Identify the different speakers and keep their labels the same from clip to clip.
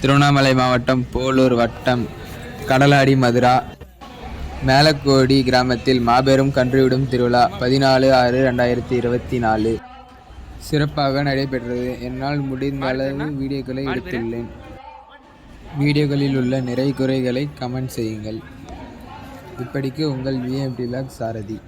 Speaker 1: திருவண்ணாமலை மாவட்டம் போலூர் வட்டம் கடலாடி மதுரா மேலக்கோடி கிராமத்தில் மாபெரும் கன்றுவிடும் திருவிழா பதினாலு ஆறு ரெண்டாயிரத்தி இருபத்தி நாலு. சிறப்பாக நடைபெற்றது. என்னால் முடிந்த அளவு வீடியோக்களை எடுத்துள்ளேன். வீடியோக்களில் உள்ள நிறை குறைகளை கமெண்ட் செய்யுங்கள். இப்படிக்கு உங்கள் விஎம்பி லாக் சாரதி.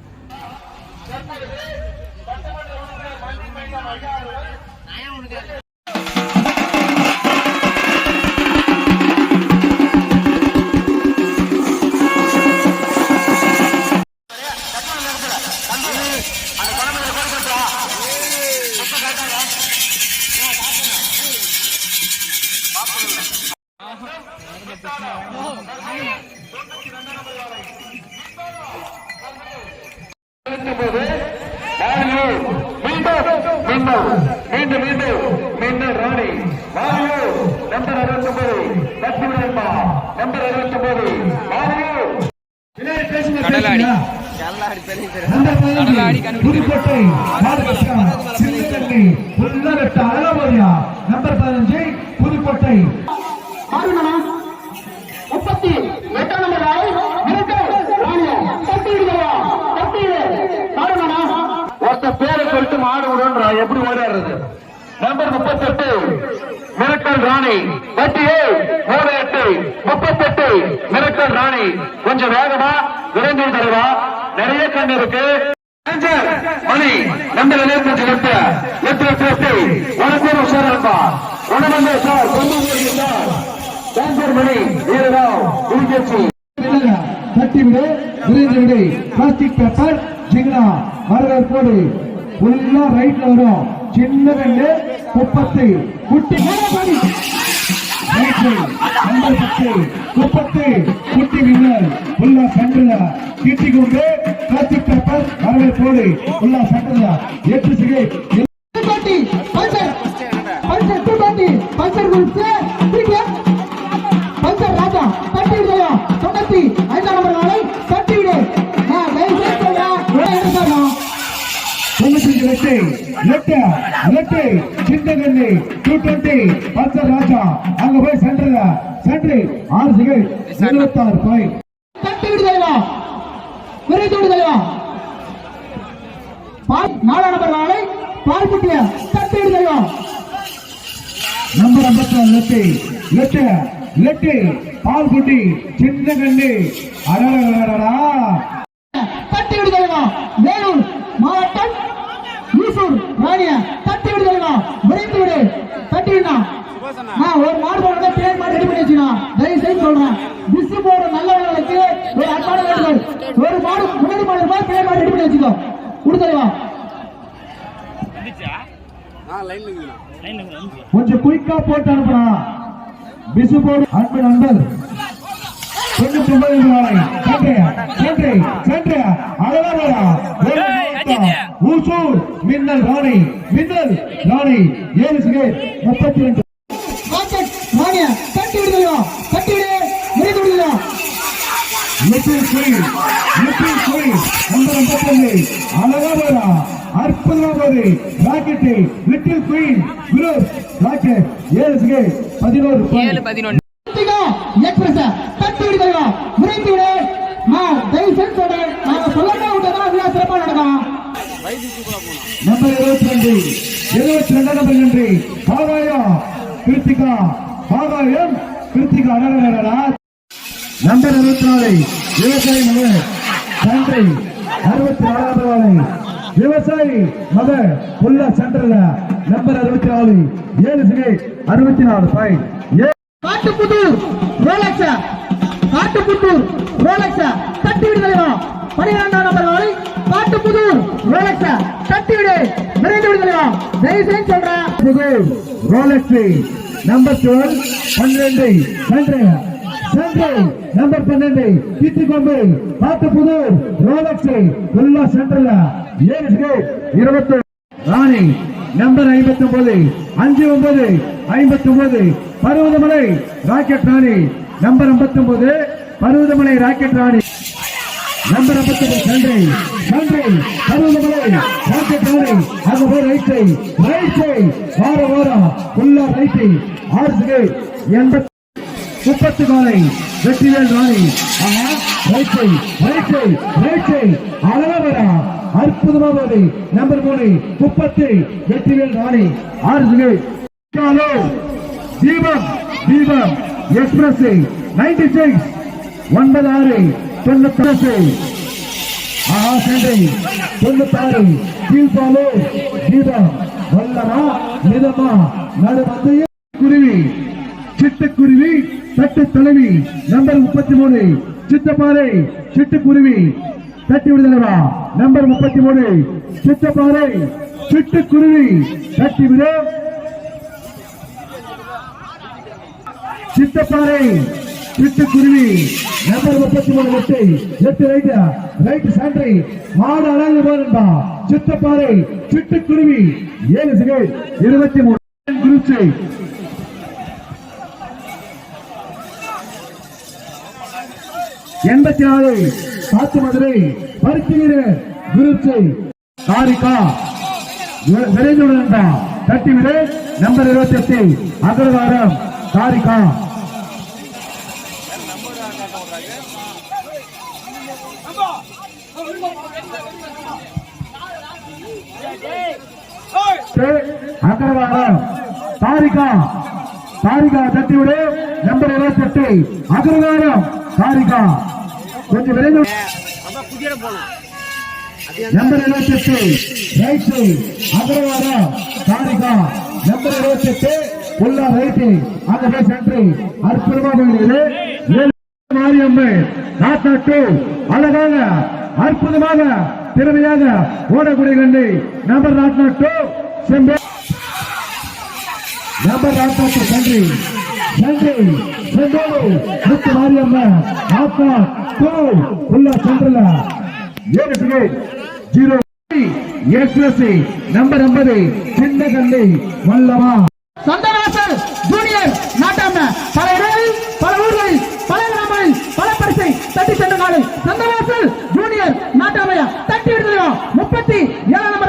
Speaker 2: விடுன்றா எப்படி ஓடாடுறது நம்பர் முப்பத்தெட்டு மிரக்கல் ராணி. பட்டியே மூணு எட்டு முப்பத்தெட்டு மிரக்கல் ராணி. கொஞ்சம் வேகமா விரைந்து தருவா. நிறைய கண் இருக்கு. மணி நம்பர் உனக்கு ஒரு இருப்பா சார் கொண்டு சார் மணி வீரராவ் திருச்சி
Speaker 3: தட்டி விடு. விரைந்து விடு. பிளாஸ்டிக் பேப்பர் ஜிங்னா வரவேற்போடு ஃபுல்லா ரைட்ல வரும் சின்ன ரெண்டு முப்பத்து குட்டி மேலப்பாடி முப்பத்து குட்டி வின்னர் ஃபுல்லா சென்டர்ல கீட்டி கொண்டு பிளாஸ்டிக் பேப்பர் வரவேற்பு போடு ஃபுல்லா எட்டு சிகை
Speaker 4: பல்சர் பல்சர் டூ பாட்டி பல்சர்
Speaker 3: லெட்டு லெட்டு சின்ன கண்ணு டூ டுவெண்ட்டி பல்சர் ராஜா. அங்க போய் சென்டர்ல சென்டர் ஆறு சிகை இருபத்தாறு பாயிண்ட்
Speaker 4: தட்டி விடுதலையா விரைந்து விடுதலையா பால் நாலாம் நம்பர் நாளை பால் குட்டிய தட்டி விடுதலையா
Speaker 3: நம்பர் ஐம்பத்தி லெட்டு லெட்டு லெட்டு பால் குட்டி சின்ன கண்ணு அடடடடடா
Speaker 4: தட்டி விடுதலையா வேலூர் மாவட்டம் ஈசூர் ராணிய தட்டி விடுதலையா விரைந்து விடு தட்டி விடா நான் ஒரு மாடு போடுறத பேர் மாடு ரெடி பண்ணி வச்சுனா தயவு செய்து சொல்றேன் பிசு போற நல்லவர்களுக்கு ஒரு அன்பான வேண்டுகோள் ஒரு மாடு முன்னாடி மாடு ரூபாய் பேர் மாடு ரெடி பண்ணி வச்சுக்கோ கொடுத்தலைவா
Speaker 3: கொஞ்சம் குயிக்கா போட்டு அனுப்புறா பிசு போடு அன்பு நண்பர் தொண்ணூத்தி ஒன்பது நாளை சென்று சென்று சென்று அழகாடா ஊசூர் மின்னல் ராணி மின்னல் ராணி ஏழு சிகை முப்பத்தி ரெண்டு
Speaker 4: கான்டாக்ட் ராணிய தட்டி விடுதலையா தட்டி விடு விரைந்து விடுதலையா
Speaker 3: little queen little queen number ஐம்பத்தொன்னு அழகாடா அற்புதமா போது லிட்டில் குயின் குரூப் ராக்கெட் ஏழு பதினோரு
Speaker 1: ஏழு பதினொன்று
Speaker 4: எக்ஸ்பிரஸ் தட்டி விடுதலையா விரைந்து விடு நான் தயவு சொல்றேன் நாங்க சொல்லவே விட்டதா விழா சிறப்பா நடக்கும்
Speaker 3: நம்பர் இருபத்தி ரெண்டு இருபத்தி ரெண்டாம் நம்பர் நன்றி பாகாயம் கிருத்திகா பாபாயம் கிருத்திகா அடடடடா. நம்பர் அறுபத்தி நாலு விவசாயி மகன் நன்றி அறுபத்தி நாலாவது வாழை விவசாயி மகன் புல்லா சென்டர்ல நம்பர் அறுபத்தி நாலு ஏழு சிகை அறுபத்தி நாலு point A
Speaker 4: Kattuputhur Rolex. Kattuputhur Rolex. தட்டி விடுதலையா பனிரெண்டாம் நம்பர் நாளை காட்டுப்புத்தூர் ரோலக்ஸ். தட்டி விடு விரைந்து விடுதலையா தயவு செய்து சொல்றேன்
Speaker 3: புகழ் ரோலக்ஸ் நம்பர் டுவெல் பன்னிரண்டு சென்று சென்று நம்பர் பன்னெண்டு கிட்டிக்கொம்பு பாட்டு புதூர் ரோலக்ஸ் எல்லா சென்ட்ரல் ஏழு இருபத்தி ராணி நம்பர் ஐம்பத்தி ஒன்பது அஞ்சு ஒன்பது ஐம்பத்தி ஒன்பது பருவதமலை ராக்கெட் ராணி நம்பர் ஐம்பத்தி ஒன்பது பருவதமலை ராக்கெட் ராணி. நம்பர் ஐம்பத்தி நன்றி நன்றி பருவமலை ராக்கெட்டாலை அந்த போய் ரைட் சை ரைட் சை வார வாரம் ஃபுல்லா ரைட்டு ஆறு எண்பத்தி முப்பத்து நாளை வெற்றிவேல் ராணி. ஆஹா ரைட் சை ரைட் சை அற்புதமா போது நம்பர் மூணு முப்பத்து வெற்றிவேல் ராணி. ஆறு தீபம் தீபம். எக்ஸ்பிரஸ் நைன்டி சிக்ஸ் ஒன்பது ஆறு தொண்ணூத்தி ஆஹா சண்டை தொண்ணூத்தாறு. தீபாலோ தீபம். வல்லமா மிதமா. நடுமந்தைய குருவி. சிட்டுக்குருவி தட்டு தலைவி நம்பர் முப்பத்தி மூணு சித்தப்பாறை சிட்டுக்குருவி. தட்டி விடுதலைவா நம்பர் முப்பத்தி மூணு சித்தப்பாறை சிட்டுக்குருவி. தட்டி விடு. சித்தப்பாறை சிட்டுக்குருவி. நம்பர் முப்பத்தி மூணு எட்டு எட்டு ரைட் ரைட் சாண்டை மாடு அழகு போறா சித்தப்பாறை சிட்டுக்குருவி. ஏழு செகண்ட் இருபத்தி மூணு குரூப் எண்பத்தி நாலு காத்து மதுரை பருத்தி வீரர் குருச்சை காரிகா விரைந்துடன் தட்டி விடு நம்பர் இருபத்தி எட்டு அகர்வாரம் காரிகா அகர்வாரம் தாரிகா தாரிகா தட்டி விடு நம்பர் இருபத்தி எட்டு அகர்வாரம் சாரிகா கொஞ்சம் விரைவில். நம்பர் இருபத்தி எட்டு ரைட்டு சைட் சாரிகா நம்பர் இருபத்தி எட்டு உள்ள ரைட்டு அங்க போய் சென்ட்ரு அற்புதமா போகிறது ஏழு நாட்டா டூ அழகாக அற்புதமாக திறமையாக ஓடக்கூடிய கண்டு நம்பர் நாட்டா டூ செம்பு நம்பர் நாட்டா டூ நன்றி. நன்றி செந்தோடு முத்து மாரியம்மன் ஆத்மா டூ உள்ள சென்றல ஏழு டிக்கெட் ஜீரோ எஸ்எஸ்சி நம்பர் ஐம்பது சின்ன கல்லி வல்லமா
Speaker 4: சந்தவாசல் ஜூனியர் நாட்டாம பல இடங்களில் பல ஊர்களில் பல கிராமங்களில் பல பரிசை தட்டி சென்ற நாளை சந்தராசர் ஜூனியர் நாட்டாமையா தட்டி விடுதலையா முப்பத்தி ஏழாம்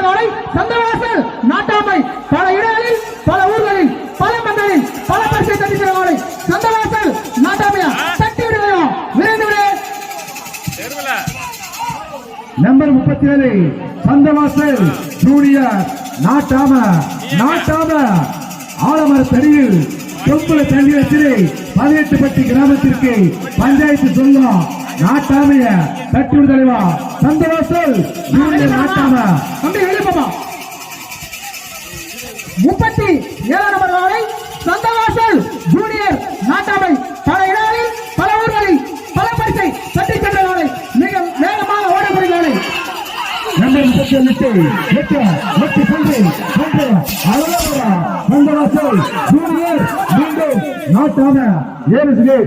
Speaker 4: பட்டியலில் சந்தவாசல்
Speaker 3: ஜூனியர் நாட்டாம நாட்டாம ஆலமர தடியில் தொப்புல தண்ணி வச்சிரு பதினெட்டு கிராமத்திற்கு பஞ்சாயத்து சொல்லும்? நாட்டாமைய தட்டி தலைவா சந்தவாசல் ஜூனியர் நாட்டாம.
Speaker 4: தம்பி எழுப்பமா முப்பத்தி ஏழாம் நம்பர் வாழை சந்தவாசல் ஜூனியர் நாட்டாமை பல இடங்களில் பல ஊர்களில் பல பரிசை தட்டி சென்ற
Speaker 3: நம்பர் முப்பத்தி எட்டு எட்டு எட்டு சொல்லு ஒன்று அழகா சந்தவாசல் ஜூனியர் மீண்டும் நாட்டாம ஏழு சிகை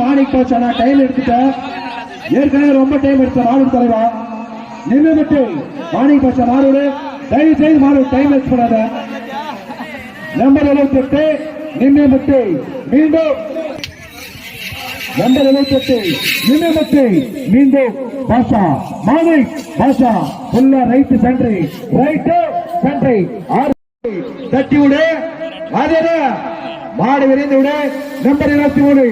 Speaker 3: மாணிக் டைம் எடுத்துட்டேன் ஏற்கனவே ரொம்ப டைம் எடுத்த மாடு தலைவா. நின்று விட்டு மாணிக் கோச்ச மாடு தயவு செய்து மாடு டைம் வேஸ்ட் பண்ணாத. நம்பர் எழுபத்தி எட்டு நிமிடத்து மீண்டும் நம்பர் எழுபத்தி எட்டு நிமிடத்து மீண்டும் பாஷா மாலிக் பாஷா உள்ள ரைட் சென்ட்ரி ரைட் சென்ட்ரி ஆறு தட்டி விடு அதே மாடு விரைந்து விடு நம்பர் இருபத்தி மூணு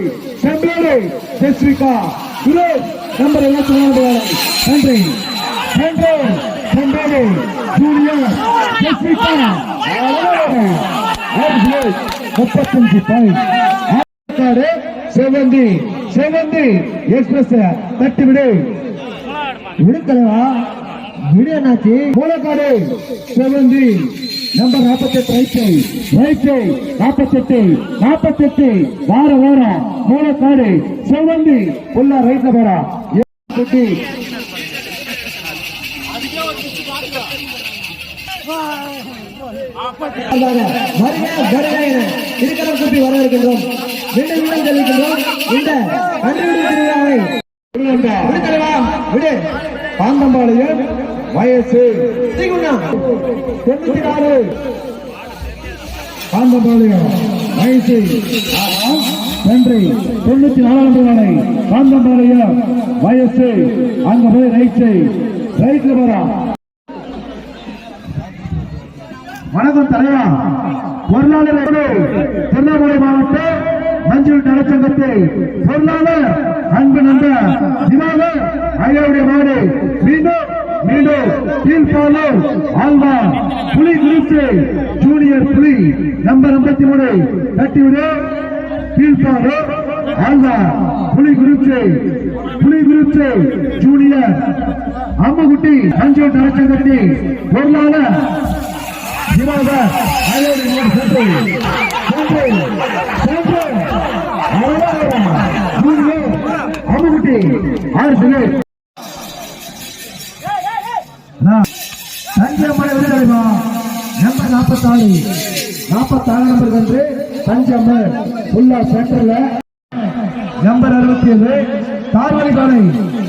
Speaker 3: செம்பேடு ஜெஸ்விகா சுரேஷ் நம்பர் இருபத்தி மூணு நன்றி சென்ட்ரி செம்பேடு ஜூனியர் ஜெஸ்விகா முப்பத்தஞ்சு பாயிண்ட் செவந்தி செவந்தி எக்ஸ்பிரஸ் தட்டி விடு விடுக்கலவா விடு மூலக்காடு செவந்தி. நம்பர் நாற்பத்தெட்டு ரைட்டு ரைட்டு நாற்பத்தெட்டு நாற்பத்தெட்டு. வார வாரம் மூலக்காடு செவந்தி. உள்ள ரைட்ல போறா எட்டு.
Speaker 4: இருக்கிற கூட்டி வர மீண்டும் மீண்டும் தெரிவிக்கின்றோம் இந்த கண்டுபிடி திருவிழாவை
Speaker 3: விடு பாந்தம்பாளையம் வயசு தொண்ணூத்தி நாலு காந்தம்பாளையம் வயசு நன்றி தொண்ணூத்தி நாலாம் நாளை காந்தம்பாளையம் வயசு அங்க போய் ரைட் சைடு ரைட்ல வரா வணக்கம் தலைவா. பொருளாளர் திருவண்ணாமலை மாவட்டம் மஞ்சள் நலச்சங்கத்தை பொருளாளர் அன்பு நண்பர் திவாகர் ஐயாவுடைய மாடு மீண்டும் மீண்டும் கீழ்பாலூர் ஆல்வா புலி குறித்து ஜூனியர் புலி நம்பர் ஐம்பத்தி மூணு கட்டிவிடு கீழ்பாலூர் ஆல்வா புலி குறித்து புலி குறித்து ஜூனியர் அம்முகுட்டி மஞ்சள் நலச்சங்கத்தை பொருளாளர் அமுகுட்டி. ஆறு சிலர் தஞ்சை அம்மனை விளையாடுமா நம்பர் நாற்பத்தாறு நாற்பத்தாறு நம்பர் வந்து தஞ்சை அம்மன் உள்ள சென்டர்ல. நம்பர் அறுபத்தி ஏழு. தார்வழி காலை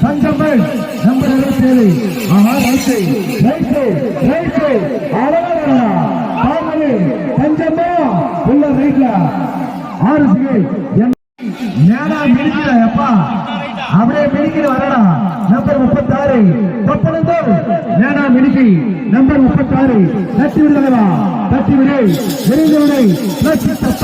Speaker 3: தஞ்சம்மர் நம்பர் இருபத்தி ஏழு ஆஹா ரைட்டு ரைட்டு ரைட்டு. அழகா தார்வழி தஞ்சம்மா உள்ள ரைட்ல. ஆறு சிகை நேரா மிடிக்கிற அப்பா. அப்படியே மிடிக்கிற வரடா. நம்பர் முப்பத்தி ஆறு கொப்பனந்தூர் நேரா மிடிக்கி. நம்பர் முப்பத்தி ஆறு தட்டி விடுதலவா தட்டி விடு. விரைந்து விடு. லட்ச தப்ப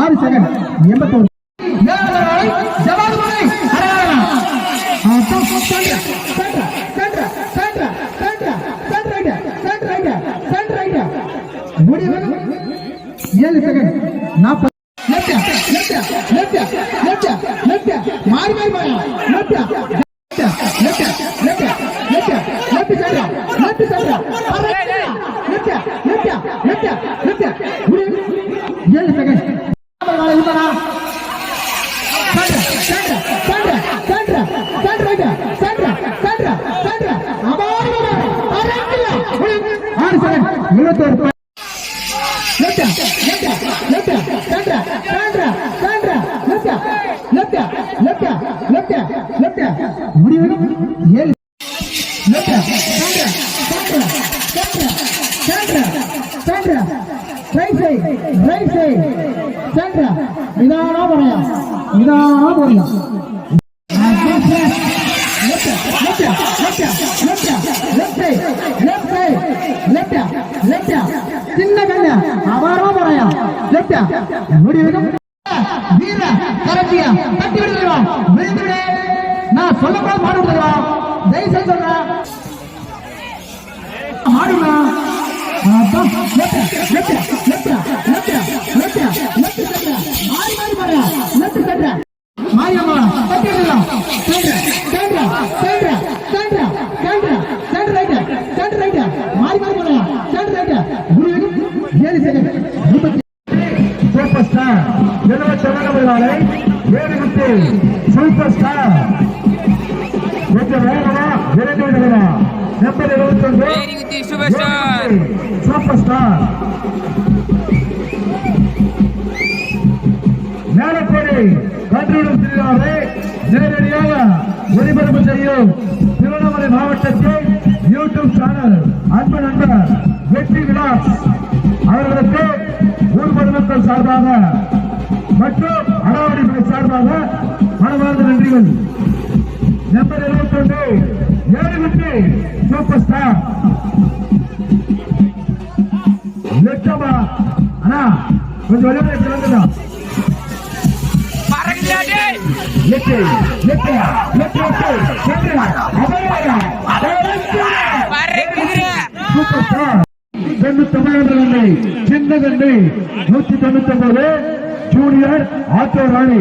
Speaker 3: ஆறு
Speaker 5: செகண்ட்
Speaker 4: எண்பத்தொன்று இருபத்தோரு கட்சியா தட்டி விடுவீங்களா விழுந்துடு நான் சொல்லக்கூட மாடு விடுவா தயவு செய்து சொல்றேன் மாடுமா அதான். லெப்டா லெப்டா லெப்டா லெப்டா லெப்டா லெப்ட் கட்டா மாறி மாறி மாறா லெப்ட் கட்டா ஏழு
Speaker 3: விட்டு சூப்பர் ஸ்டார் கொஞ்சம் வேகமா விரைந்து விடுகிறா நம்பர் இருபத்தி ஒன்று
Speaker 5: good, superstar.
Speaker 3: Superstar Melaperi கன்றுவிடும் திருவிழாவை நேரடியாக ஒளிபரப்பு செய்யும் திருவண்ணாமலை மாவட்டத்தில் யூடியூப் சேனல் அன்பு நண்பர் வெற்றி விலாஸ் அவர்களுக்கு ஊர் பொதுமக்கள் சார்பாக மற்றும் ಡಿಪಾರ್ಟ್ಮೆಂಟ್ ಸಾರ್ಭಾಗ ಮಾಡಬಾರದು ನನ್ರಿಗಳು ನಂಬರ್ ಎಲ್ಕೊಂಡು ಏಳುಗುಟ್ಟಿ
Speaker 5: ಸೂಪರ್ ಸ್ಟಾರ್
Speaker 3: ಲೆಕ್ಕಮ್ಮ ಅಣ್ಣ ಕೊಂಚ ಒಳ್ಳೆ ಕೇಳೋದಿಲ್ಲ ಲೆಕ್ಕ
Speaker 5: ಲೆಕ್ಕ ಲೆಕ್ಕ
Speaker 3: சூப்பர் ஸ்டார் தொண்ணூத்தி ஒன்பது நூத்தி தொண்ணூத்தி ஒன்பது ஜூனியர் ஆட்டோ ராணி.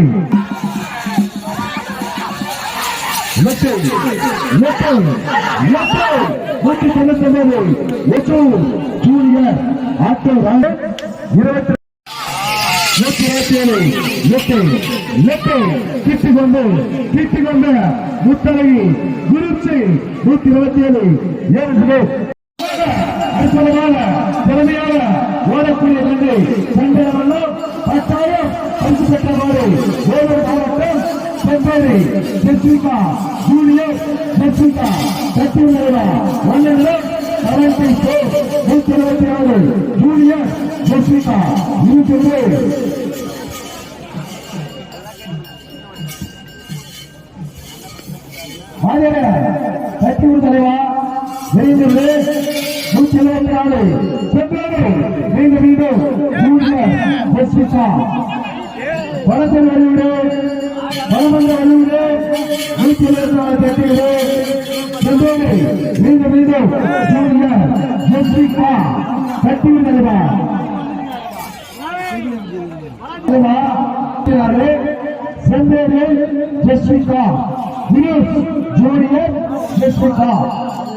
Speaker 3: எட்டு தொண்ணூத்தி ஒன்பது ஜூனியர் ஆட்டோ ராணி. இருபத்தி நூத்தி குறிச்சி நூத்தி இருபத்தி ஏழு ஏழு திறமையாக ஓடக்கூடிய நன்றி கட்டாயம் பரிசு பெற்றவாறு ஓவர் மாவட்டம் செம்பேரி ஜெர்சிகா ஜூனியர் ஜெர்சிகா கட்டி உள்ளவா செவன்டி ஃபோர் நூத்தி இருபத்தி நாலு ஜூனியர் ஜெர்சிகா இருபத்தி ஒன்று தலைவா விரைந்து நூற்றி இருபத்தி நாலு மீண்டும் மீண்டும் ஜூனியர் ஜெஸ்டிசா வளத்தில் வழிவிடு வளமந்த வழிவிடு நூற்றி எழுபத்தி நாலு கட்டியூர் மீண்டும் மீண்டும் junior ஜெஸ்டிசா Kattiyur Jesvika Vinod junior Jesvika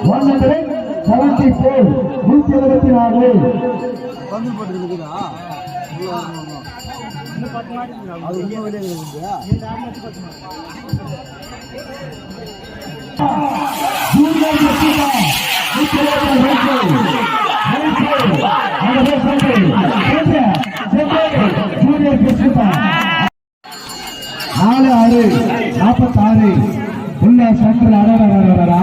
Speaker 3: one hundred seventy போல் நூத்தி இருபத்தி நாலு. ஜூனியர் ஜெஸ்விகா நூத்தி எழுபத்தி நாலு நாலு ஆறு நாற்பத்தாறு. உள்ள சென்ட்ரல் அடரா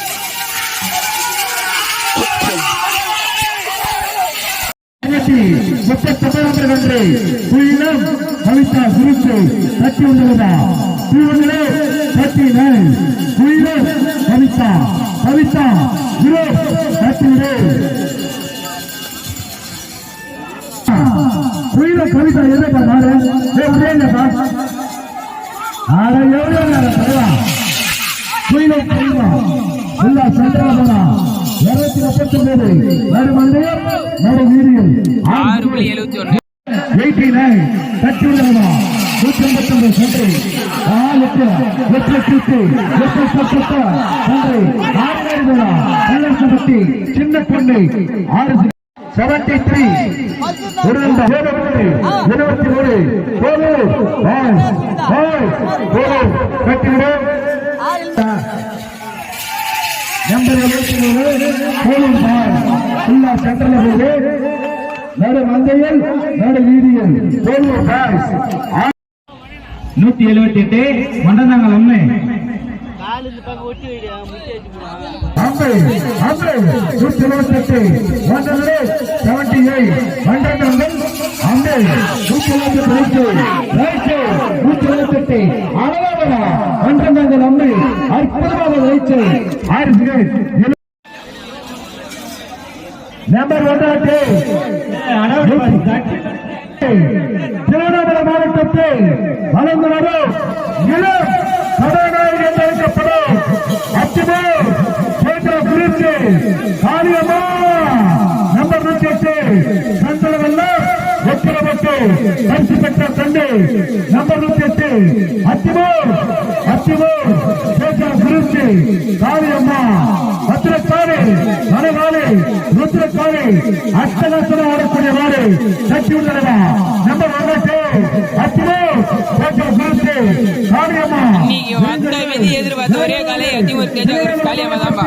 Speaker 3: அடி பைக்கறா ஏய் அறிவு முப்பத்தொன்பது குயிலம் கவிதா சுருச்சு தட்டி தட்டி குயிலம் கவிதா கவிதா குயிலம் கவிதா எதுப்பா நாடு ஏ ஆட எவ்வளோ நேரம் குயிலம் கவிதா. எல்லா இருநூத்தி முப்பத்தி ஒன்பது நடு மந்தையம் நடு வீரியம்
Speaker 5: ஆறு புள்ளி எழுபத்தி ஒன்று
Speaker 3: எயிட்டி நைன் தட்டி உள்ளவனா நூற்றி ஐம்பத்தி ஒன்பது சென்று ஆறு எட்டு எட்டு எட்டு எட்டு சென்று ஆறு நேரம் கல்லரசப்பட்டி சின்ன பொண்ணு. ஆறு செவன்டி த்ரீ ஒரு இருபத்தி மூணு. போது போது கட்டிவிடு. நம்பர் எழுபத்தி மூணு போலீஸ் பார் ஃபுல்லா சென்டர்ல போகுது நடு மந்தையில் நடு வீதியில் போலீஸ் பாய்ஸ்
Speaker 6: நூத்தி எழுபத்தி எட்டு மண்டனாங்கல் ஒண்ணு
Speaker 3: அம்பை அம்பை எட்டு ஒன்றரை செவன்டி எயிட் மண்டங்கள் அம்பை நூற்றி இருபத்தி எட்டு ரைட்டு நூற்றி இருபத்தி எட்டு அழகாக மன்றங்கள் அம்பை அற்புதமாக ரைட்டு ஆறு நம்பர் ஒன்றாட்டு. திருவண்ணாமலை மாவட்டத்தில் வளர்ந்து வரும் இளம் கதாநாயகி என்று அழைக்கப்படும் அச்சுமோ கேந்திர குறிச்சி ஒத்திரப்பட்டு பரிசு பெற்ற தந்தை நம்பர் நூற்றி எட்டு அச்சுமோ அச்சுமோ கேந்திர குறிச்சி காளியம்மா பத்திரக்காரி மலைவாளி ருத்ரக்காரி அஷ்டலட்சணம் ஓடக்கூடிய வாடு சக்தி உள்ளதா நம்பர்
Speaker 5: இன்னைக்கு வந்த விதி எதிர்பார்த்த ஒரே காலை அதிமுக காளியம்மா தான்ப்பா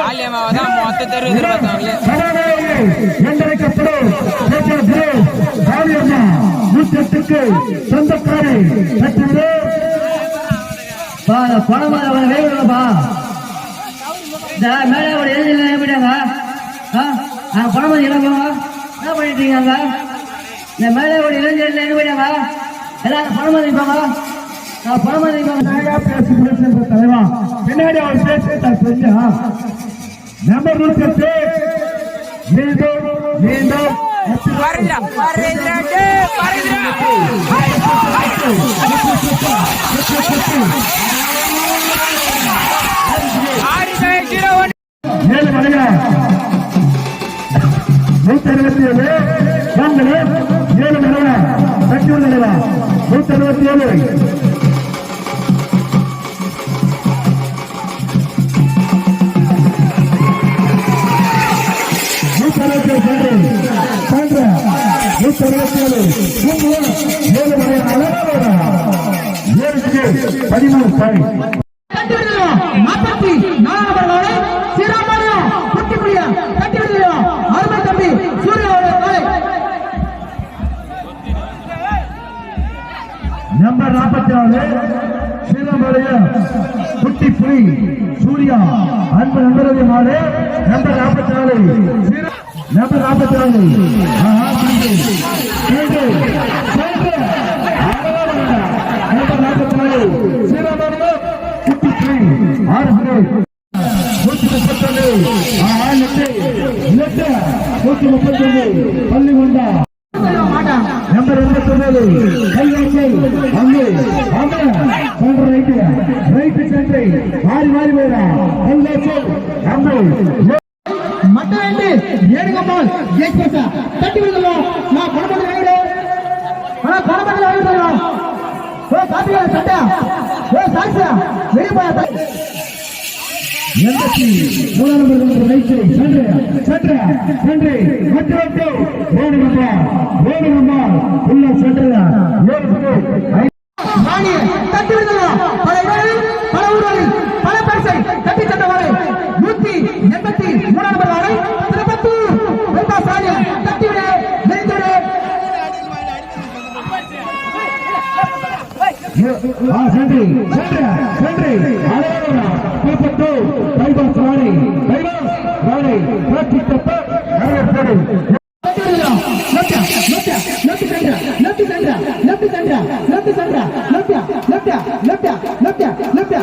Speaker 5: காளியம்மாவை தான் மொத்த தெரு எதிர்பார்த்தாங்களே.
Speaker 3: சொந்தக்காரி
Speaker 4: பணம் இந்த மேலே ஒரு எழுதி என்ன பண்ணிட்டாங்க ஆ அந்த பணம் என்ன போங்க என்ன பண்ணிட்டு இருக்காங்க இந்த மேலே ஒரு இளைஞர் எல்லாரும் பணம் இருப்பாங்க நான் பணம் இருப்பாங்க
Speaker 3: பேசி பேசுகின்ற தலைவா. பின்னாடி அவர் பேசுகிறத செஞ்சா நம்பர் எட்டு மீண்டும் மீண்டும்.
Speaker 5: ஆறு ஜீரோ ஒன்
Speaker 3: ஏழு நூத்தி அறுபத்தி ஏழு. ஏழு கட்டி உள்ளதா நூத்தி அறுபத்தி ஏழு நூத்தி அறுபத்தி நூற்றி முப்பத்தொன்று பள்ளி கொண்டா
Speaker 4: மாட்டான்
Speaker 3: நம்பர் எண்பத்தி ஒன்பது கையாச்சல் அங்கு அங்க சென்ற ரைட்டு ரைட்டு சென்றை மாறி மாறி போயிடா கையாச்சல் அங்கு
Speaker 4: மட்ட வேண்டி ஏழுகம்மாள் ஜெயிச்சா தட்டி விடுதலாம் நான் பணப்பட்டு வாங்கிடு ஆனா பணப்பட்டு வாங்கிடுறோம் ஓ காப்பியா சட்டா ஓ சாட்சியா வெளியே போய்
Speaker 3: எண்பத்தி மூணாம் நம்பர் ரைட்டு சென்று சென்று சென்று மட்டு வட்டு வேணுகம்மா வேணுகம்மா உள்ள சென்று ஏழு
Speaker 4: தட்டி விடுதலாம் பல இடங்களில் பல ஊர்களில் பல பரிசை தட்டி நூத்தி எண்பத்தி மூணாம் நம்பர் வரை திருப்பத்தூர் தட்டி
Speaker 3: சென்று சென்று சென்று அழகா திருப்பத்தூ பைபாஸ் ராணி பைபாஸ் ராணி காட்சி தப்ப நகர்படு
Speaker 4: தட்டி விடுதலாம் லெப்டா லெப்டா left center left center left center left center லெப்டா லெப்டா லெப்டா லெப்டா லெப்டா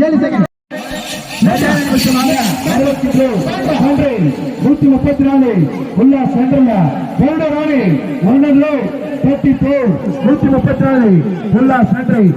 Speaker 4: ஏழு செகண்ட்
Speaker 3: நூத்தி முப்பத்தி நாலு உள்ள சென்ட்ரல்ல கவுண்ட ராணி ஒன்னர்ல தேர்ட்டி ஃபோர் நூத்தி முப்பத்தி நாலு உள்ள சென்ட்ரல்